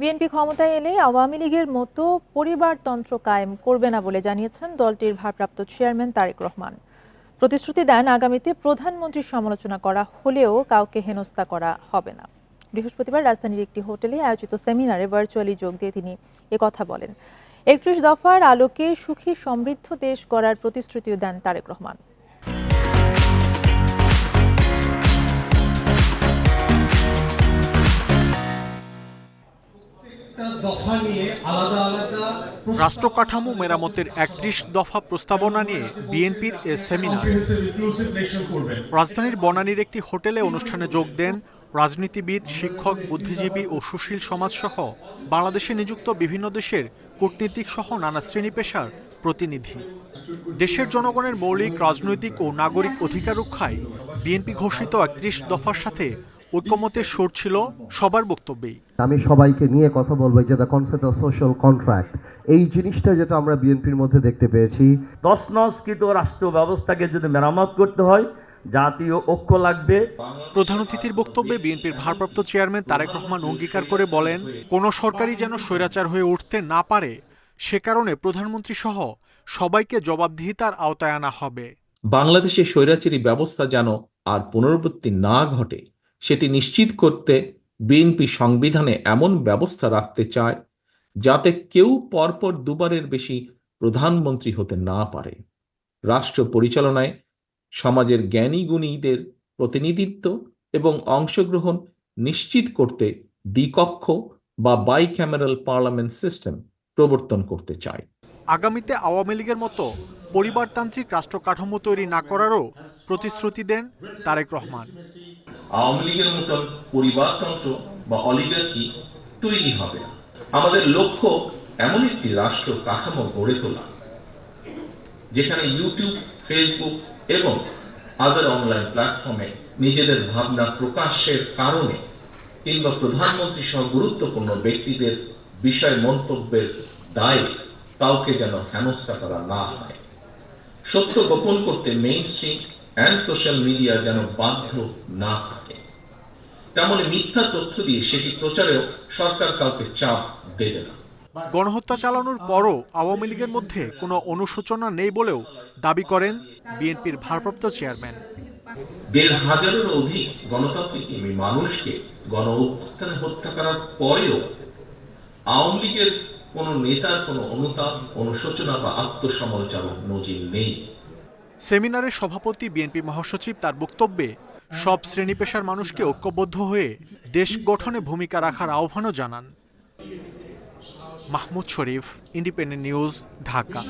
BNP ক্ষমতায় এলে আওয়ামী লীগের মতো পরিবারতন্ত্র কায়েম করবে না বলে জানিয়েছেন দলটির ভারপ্রাপ্ত চেয়ারম্যান তারেক রহমান। প্রতিশ্রুতি দেন আগামীতে প্রধানমন্ত্রীর সমালোচনা করা হলেও কাউকে হেনস্থা করা হবে না। বৃহস্পতিবার রাজধানীর একটি হোটেলে আয়োজিত সেমিনারে ভার্চুয়ালি যোগ দিয়ে তিনি কথা বলেন। একত্রিশ দফার আলোকে সুখী সমৃদ্ধ দেশ গড়ার প্রতিশ্রুতিও দেন তারেক রহমান। রাষ্ট্র কাঠামো মেরামতের একত্রিশ দফা প্রস্তাবনা নিয়ে বিএনপির এ সেমিনার। রাজধানীর বনানীর একটি হোটেলে অনুষ্ঠানে যোগ দেন রাজনীতিবিদ শিক্ষক বুদ্ধিজীবী ও সুশীল সমাজসহ বাংলাদেশে নিযুক্ত বিভিন্ন দেশের কূটনীতিক সহ নানা শ্রেণি পেশার প্রতিনিধি। দেশের জনগণের মৌলিক রাজনৈতিক ও নাগরিক অধিকার রক্ষায় বিএনপি ঘোষিত একত্রিশ দফার সাথে ঐক্যমতের সুর ছিল সবার বক্তব্যেই। আমি সবাইকে নিয়ে কথা বলব যে the concept of social contract এই জিনিসটা যেটা আমরা বিএনপির মধ্যে দেখতে পেয়েছি। তসনস্কৃত রাষ্ট্র ব্যবস্থাকে যদি মেরামত করতে হয় জাতীয় ঐক্য লাগবে। প্রধান অতিথির বক্তব্যে বিএনপির ভারপ্রাপ্ত চেয়ারম্যান তারেক রহমান অঙ্গীকার করে বলেন কোন সরকারই যেন স্বৈরাচার হয়ে উঠতে না পারে সে কারণে প্রধানমন্ত্রী সহ সবাইকে জবাবদিহিতার আওতায় আনা হবে। বাংলাদেশের স্বৈরাচারী ব্যবস্থা যেন আর পুনরাবৃত্তি না ঘটে। সেটি নিশ্চিত করতে বিএনপি সংবিধানে এমন ব্যবস্থা রাখতে চায় যাতে কেউ পরপর দুবারের বেশি প্রধানমন্ত্রী হতে না পারে। রাষ্ট্র পরিচালনায় সমাজের জ্ঞানী গুণীদের প্রতিনিধিত্ব এবং অংশগ্রহণ নিশ্চিত করতে দ্বিকক্ষ বা বাই ক্যামেরাল পার্লামেন্ট সিস্টেম প্রবর্তন করতে চায়। আগামীতে আওয়ামী লীগের মতো পরিবারতান্ত্রিক রাষ্ট্র কাঠামো তৈরি না করারও প্রতিশ্রুতি দেন তারেক রহমান। আওয়ামী লীগের মতন পরিবারতন্ত্র বা অলিগার্কি তৈরি হবে না। আমাদের লক্ষ্য এমন একটি রাষ্ট্র কাঠামো গড়ে তোলা, যেখানে ইউটিউব ফেসবুক এবং আদার অনলাইন প্ল্যাটফর্মে নিজেদের ভাবনা প্রকাশের কারণে কিংবা প্রধানমন্ত্রী সহ গুরুত্বপূর্ণ ব্যক্তিদের বিষয় মন্তব্যের দায়ে কাউকে যেন হেনস্থা করা না হয়। সত্য গোপন করতে mainstream and social media যেন বাধ্য না থাকে। তেমনি মিথ্যা তথ্য দিয়ে সেটি প্রচারেও সরকার কাউকে চাপ দেবে না। গণহত্যা চালানোর পরও আওয়ামী লীগের মধ্যে কোনো অনুশোচনা নেই বলেও দাবি করেন বিএনপির ভারপ্রাপ্ত চেয়ারম্যান। দেড় হাজারেরও অধিক গণতান্ত্রিক মানুষকে গণ অভ্যুত্থানে হত্যা করার পরেও আওয়ামী লীগের কোন নেতার কোনো অনুতাপ অনুশোচনা বা আত্মসমালোচনার নজির নেই। সেমিনারে সভাপতি বিএনপি মহাসচিব তার বক্তব্যে, সব শ্রেণি পেশার মানুষকে ঐক্যবদ্ধ হয়ে দেশ গঠনে ভূমিকা রাখার আহ্বানও জানান। Mahmud Sharif independent news Dhaka.